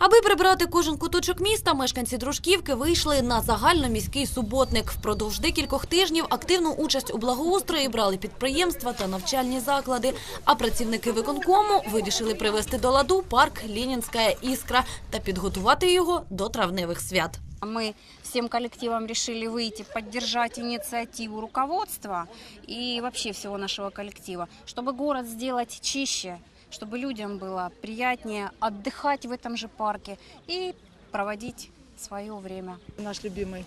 Аби прибрати кожен куточок міста, мешканці дружківки вийшли на загальноміський суботник. Впродовж декількох тижнів активну участь у благоустрої брали підприємства та навчальні заклади. А працівники виконкому вирішили привести до ладу парк Ленінська іскра та підготувати його до травневих свят. Мы всем коллективом решили выйти, поддержать инициативу руководства и вообще всего нашего коллектива, чтобы город сделать чище, чтобы людям было приятнее отдыхать в этом же парке и проводить свое время. Наш любимый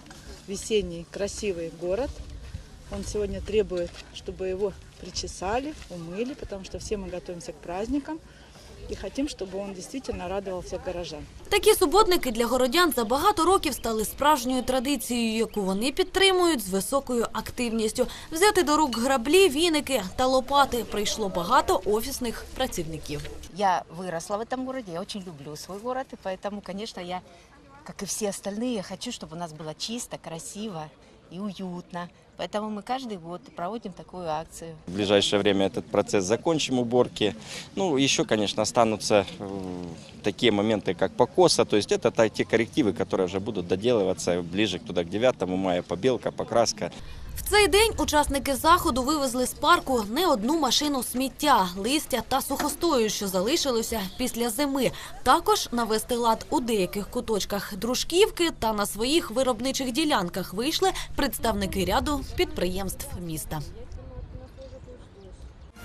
весенний красивый город. Он сегодня требует, чтобы его причесали, умыли, потому что все мы готовимся к праздникам и хотим, чтобы он действительно радовал всех горожан. Такі суботники для городян за багато років стали справжньою традицією, яку вони підтримують з високою активністю. Взяти до рук граблі, віники та лопати прийшло багато офісних працівників. Я выросла в этом городе, я очень люблю свой город, и поэтому, конечно, я, как и все остальные, хочу, чтобы у нас было чисто, красиво и уютно. Поэтому мы каждый год проводим такую акцию. В ближайшее время этот процесс закончим уборки. Ну, еще, конечно, останутся э, такие моменты, как покоса. То есть это та- те коррективы, которые уже будут доделываться ближе к туда, к 9 мая. Побелка, покраска. В цей день учасники заходу вивезли з парку не одну машину сміття, листя та сухостою, що залишилося після зими. Також навести лад у деяких куточках дружківки та на своїх виробничих ділянках вийшли представники ряду підприємств міста.